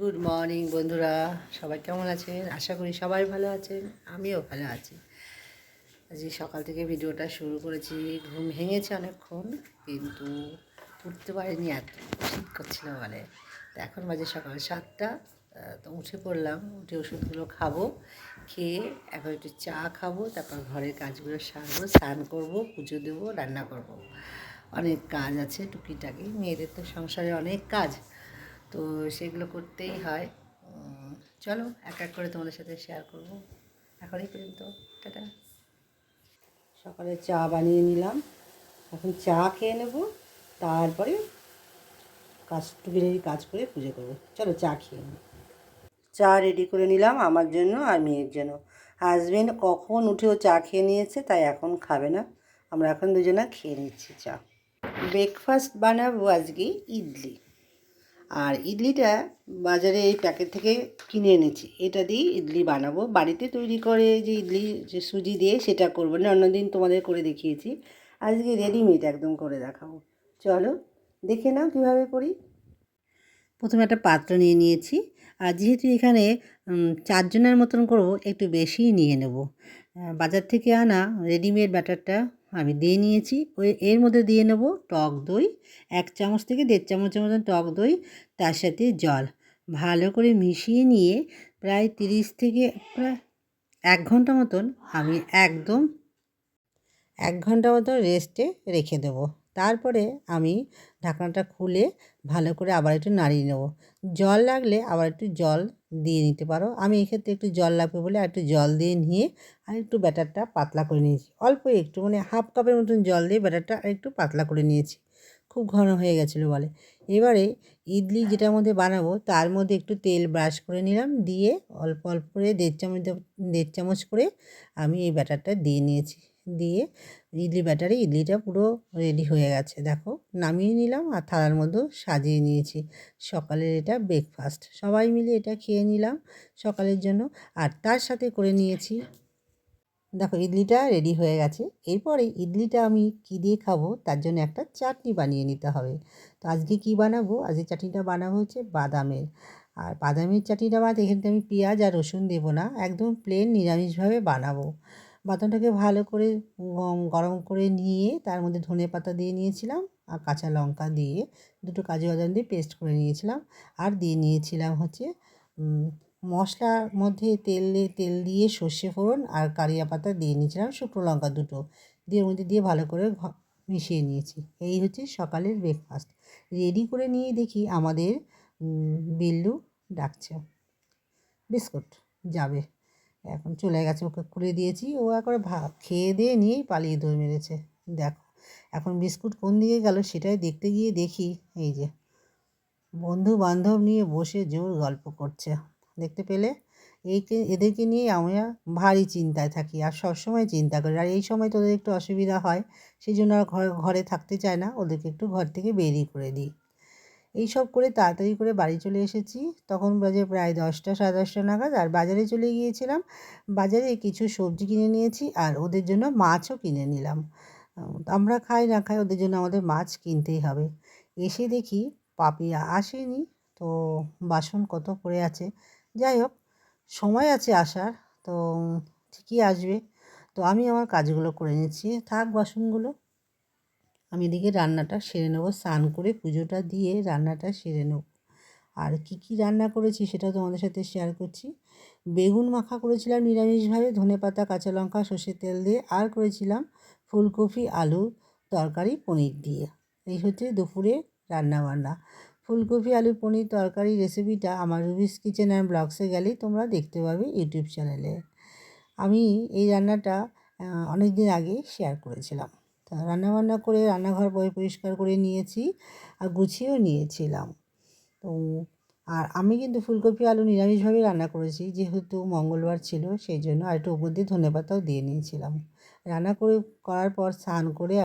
Good morning বন্ধুরা। সবাই কেমন আছেন? আশা করি সবাই ভালো আছেন। আমিও ভালো আছি। আজকে সকাল থেকে ভিডিওটা শুরু করেছি। ঘুম ভেঙেছে অনেকক্ষণ, কিন্তু উঠতে পারিনি এত। শীত করছিল বলে তো এখন বাজে সকাল সাতটা। তো উঠে পড়লাম। উঠে ওষুধগুলো খাব, খেয়ে এখন একটু চা খাব, তারপর ঘরের কাজগুলো সারবো, স্নান করব, পুজো দেবো, রান্না করব। অনেক কাজ আছে টুকিটাকি। মেয়েদের তো সংসারে অনেক কাজ। তো সেগুলো করতেই হয়। চলো এক এক করে তোমাদের সাথে শেয়ার করব। এখনই পর্যন্ত, টাটা। সকালে চা বানিয়ে নিলাম। এখন চা খেয়ে নেব, তারপরে কাজ টুকিটাকি কাজ করে পুজো করব। চলো চা খেয়ে নিই চা রেডি করে নিলাম আমার জন্য আর মেয়ের জন্য। হাজবেন্ড কখন উঠেও চা খেয়ে নিয়েছে তাই এখন খাবে না। আমরা এখন দুজনা খেয়ে নিচ্ছি চা। ব্রেকফাস্ট বানাবো আজকে ইডলি। আর ইডলিটা বাজারে এই প্যাকেট থেকে কিনে এনেছি। এটা দিয়ে ইডলি বানাবো। বাড়িতে তৈরি করে যে ইডলি, যে সুজি দিয়ে সেটা করব না, অন্যদিন তোমাদের করে দেখিয়েছি। আজকে রেডিমেড একদম করে দেখাবো। চলো দেখে নাও কীভাবে করি। প্রথমে একটা পাত্র নিয়ে নিয়েছি। আর যেহেতু এখানে চারজনের মতন করব, একটু বেশিই নিয়ে নেব। বাজার থেকে আনা রেডিমেড ব্যাটারটা আমি দিয়ে নিয়েছি। ওই এর মধ্যে দিয়ে নেব টক দই, এক চামচ থেকে দেড় চামচের মতন টক দই, তার সাথে জল। ভালো করে মিশিয়ে নিয়ে প্রায় তিরিশ থেকে প্রায় এক ঘণ্টা মতন আমি একদম এক ঘণ্টা মতন রেস্টে রেখে দেবো। তারপরে আমি ঢাকনাটা খুলে ভালো করে আবার একটু নাড়িয়ে নেব। জল লাগলে আবার একটু জল দিয়ে নিতে পারো। আমি এক্ষেত্রে একটু জল লাগবে বলে একটু জল দিয়ে নিয়ে আর একটু ব্যাটারটা পাতলা করে নিয়েছি। অল্প একটু মানে হাফ কাপের মতন জল দিয়ে ব্যাটারটা আর একটু পাতলা করে নিয়েছি। খুব ঘন হয়ে গেছিল বলে। এবারে ইডলি যেটার মধ্যে বানাবো তার মধ্যে একটু তেল ব্রাশ করে নিলাম। দিয়ে অল্প অল্প করে দেড় চামচ দেড় চামচ করে আমি এই ব্যাটারটা দিয়ে নিয়েছি। দিয়ে ইডলি ব্যাটারে, ইডলিটা পুরো রেডি হয়ে গেছে। দেখো, নামিয়ে নিলাম আর থালার মধ্যেও সাজিয়ে নিয়েছি। সকালের এটা ব্রেকফাস্ট সবাই মিলে এটা খেয়ে নিলাম সকালের জন্য। আর তার সাথে করে নিয়েছি, দেখো ইডলিটা রেডি হয়ে গেছে। এরপরে ইডলিটা আমি কী দিয়ে খাব? তার জন্য একটা চাটনি বানিয়ে নিতে হবে। তো আজকে কী বানাবো? আজকে চাটনিটা বানাবো হচ্ছে বাদামের। আর বাদামের চাটনিটা বানাতে এখানে আমি পেঁয়াজ আর রসুন দেবো না, একদম প্লেন নিরামিষভাবে বানাবো। বাদামটাকে ভালো করে গরম করে নিয়ে তার মধ্যে ধনে পাতা দিয়ে নিয়েছিলাম আর কাঁচা লঙ্কা দিয়ে দুটো কাজু বাদাম দিয়ে পেস্ট করে নিয়েছিলাম। আর দিয়ে নিয়েছিলাম হচ্ছে মশলার মধ্যে তেল তেল দিয়ে সর্ষে ফোড়ন আর কারিয়া পাতা দিয়ে নিয়েছিলাম শুকনো লঙ্কা দুটো। দিয়ে মধ্যে দিয়ে ভালো করে মিশিয়ে নিয়েছি। এই হচ্ছে সকালের ব্রেকফাস্ট রেডি করে নিয়ে দেখি আমাদের বিল্লু ডাকছে। বিস্কুট যাবে। এখন চলে গেছে, ওকে খুলে দিয়েছি। ও একবারে ভা, খেয়ে দিয়ে নিয়েই পালিয়ে দৌড় মেরেছে। দেখো, এখন বিস্কুট কোন দিকে গেল সেটাই দেখতে গিয়ে দেখি। এই যে বন্ধু বান্ধব নিয়ে বসে জোর গল্প করছে। দেখতে পেলে? এইকে এদেরকে নিয়ে আমরা ভারী চিন্তায় থাকি, আর সবসময় চিন্তা করি। আর এই সময় তোদের একটু অসুবিধা হয় সেই জন্য আর ঘরে ঘরে থাকতে চায় না। ওদেরকে একটু ঘর থেকে বেরিয়ে করে দিই। এই সব করে তাড়াতাড়ি করে বাড়ি চলে এসেছি। তখন বাজে প্রায় দশটা, সাড়ে দশটা নাগাদ আর বাজারে চলে গিয়েছিলাম। বাজারে কিছু সবজি কিনে নিয়েছি আর ওদের জন্য মাছও কিনে নিলাম। আমরা খাই না খাই ওদের জন্য আমাদের মাছ কিনতেই হবে। এসে দেখি পাপিয়া আসেনি, তো বাসন কত পড়ে আছে। যাই হোক, সময় আছে আসার, তো ঠিকই আসবে। তো আমি আমার কাজগুলো করে নিচ্ছি। থাক বাসনগুলো। আমি এদিকে রান্নাটা সেরে নেব। স্নান করে পুজোটা দিয়ে রান্নাটা সেরে নেব। আর কি কি রান্না করেছি সেটা তোমাদের সাথে শেয়ার করছি। বেগুন মাখা করেছিলাম নিরামিষভাবে, ধনে পাতা, কাঁচা লঙ্কা, সর্ষের তেল দিয়ে, আর করেছিলাম ফুলকপি, আলু, তরকারি, পনির দিয়ে। এই হচ্ছে দুপুরে রান্না বান্না ফুলকপি, আলু, পনির, তরকারি রেসিপিটা আমার রুবিস কিচেন অ্যান্ড ব্লগসে গেলেই তোমরা দেখতে পাবে ইউটিউব চ্যানেলে আমি এই রান্নাটা অনেক দিন আগে শেয়ার করেছিলাম। তা রান্নাবান্না করে রান্নাঘর বই পরিষ্কার করে নিয়েছি আর গুছিয়েও নিয়েছিলাম। তো আর আমি কিন্তু ফুলকপি, আলু নিরামিষভাবে রান্না করেছি, যেহেতু মঙ্গলবার ছিল, সেই জন্য আর একটু উপর দিয়ে ধনে পাতাও দিয়ে নিয়েছিলাম। রান্না করে, করার পর স্নান করে